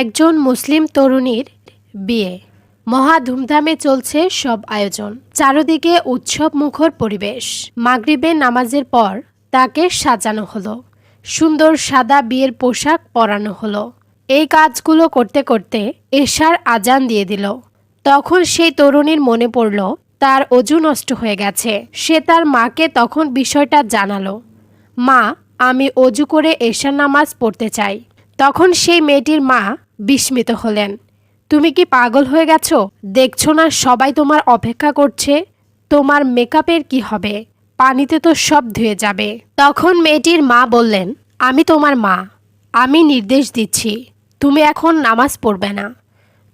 একজন মুসলিম তরুণীর বিয়ে। মহা ধুমধামে চলছে সব আয়োজন। চারদিকে উৎসব মুখর পরিবেশ। মাগরিবে নামাজের পর তাকে সাজানো হলো। সুন্দর সাদা বিয়ের পোশাক পরানো হলো। এই কাজগুলো করতে করতে এশার আজান দিয়ে দিল। তখন সেই তরুণীর মনে পড়ল, তার অজু নষ্ট হয়ে গেছে। সে তার মাকে তখন বিষয়টা জানালো। মা, আমি অজু করে এশার নামাজ পড়তে চাই। তখন সেই মেয়েটির মা বিস্মিত হলেন। তুমি কি পাগল হয়ে গেছো? দেখছ না সবাই তোমার অপেক্ষা করছে? তোমার মেকআপের কি হবে? পানিতে তো সব ধুয়ে যাবে। তখন মেয়েটির মা বললেন, আমি তোমার মা। আমি নির্দেশ দিচ্ছি। তুমি এখন নামাজ পড়বে না।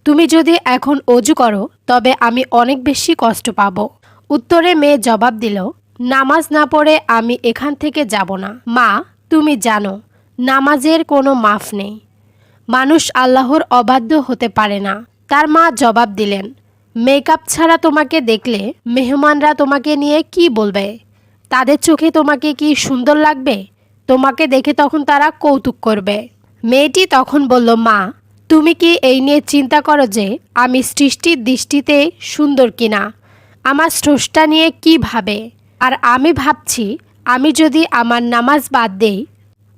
তুমি যদি এখন অজু করো, তবে আমি অনেক বেশি কষ্ট পাব। উত্তরে মেয়ে জবাব দিল, নামাজ না পড়ে আমি এখান থেকে যাব না। মা, তুমি জানো, নামাজের কোনো মাফ নেই। মানুষ আল্লাহর অবাধ্য হতে পারে না। তার মা জবাব দিলেন, মেকআপ ছাড়া তোমাকে দেখলে মেহমানরা তোমাকে নিয়ে কি বলবে? তাদের চোখে তোমাকে কি সুন্দর লাগবে? তোমাকে দেখে তখন তারা কৌতুক করবে। মেয়েটি তখন বলল, মা, তুমি কি এই নিয়ে চিন্তা করো যে আমি সৃষ্টির দৃষ্টিতে সুন্দর কিনা? আমার স্রষ্টা নিয়ে কি ভাবে? আর আমি ভাবছি, আমি যদি আমার নামাজ বাদ দেই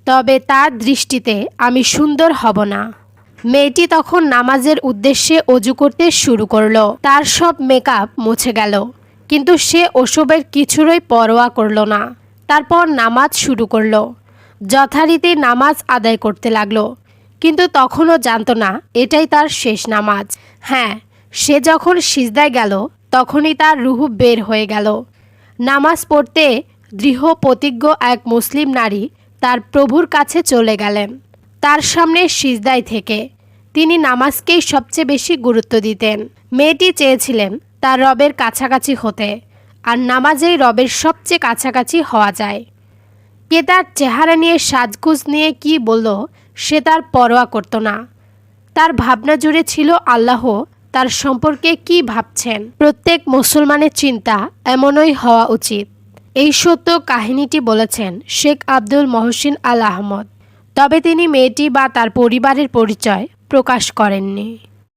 তবে তার দৃষ্টিতে আমি সুন্দর হব না। মেয়েটি তখন নামাজের উদ্দেশ্যে অজু করতে শুরু করল। তার সব মেকআপ মুছে গেল। কিন্তু সে ওসবের কিছুরই পরোয়া করল না। তারপর নামাজ শুরু করল। যথারীতি নামাজ আদায় করতে লাগল। কিন্তু তখনও জানতো না, এটাই তার শেষ নামাজ। হ্যাঁ সে যখন সিজদায় গেল, তখনই তার রুহু বের হয়ে গেল। নামাজ পড়তে দৃঢ় প্রতিজ্ঞ এক মুসলিম নারী তার প্রভুর কাছে চলে গেলেন। তার সামনে সিজদায় থেকে তিনি নামাজকেই সবচেয়ে বেশি গুরুত্ব দিতেন। মেয়েটি চেয়েছিলেন তার রবের কাছাকাছি হতে, আর নামাজেই রবের সবচেয়ে কাছাকাছি হওয়া যায়। কে তার চেহারা নিয়ে সাজগুজ নিয়ে কি বলল, সে তার পরোয়া করতো না। তার ভাবনা জুড়ে ছিল আল্লাহ তার সম্পর্কে কি ভাবছেন। প্রত্যেক মুসলমানের চিন্তা এমনই হওয়া উচিত। এই সত্য কাহিনীটি বলেছেন শেখ আব্দুল মহসিন আল আহমদ। তবে তিনি মেয়েটি বা তার পরিবারের পরিচয় প্রকাশ করেননি।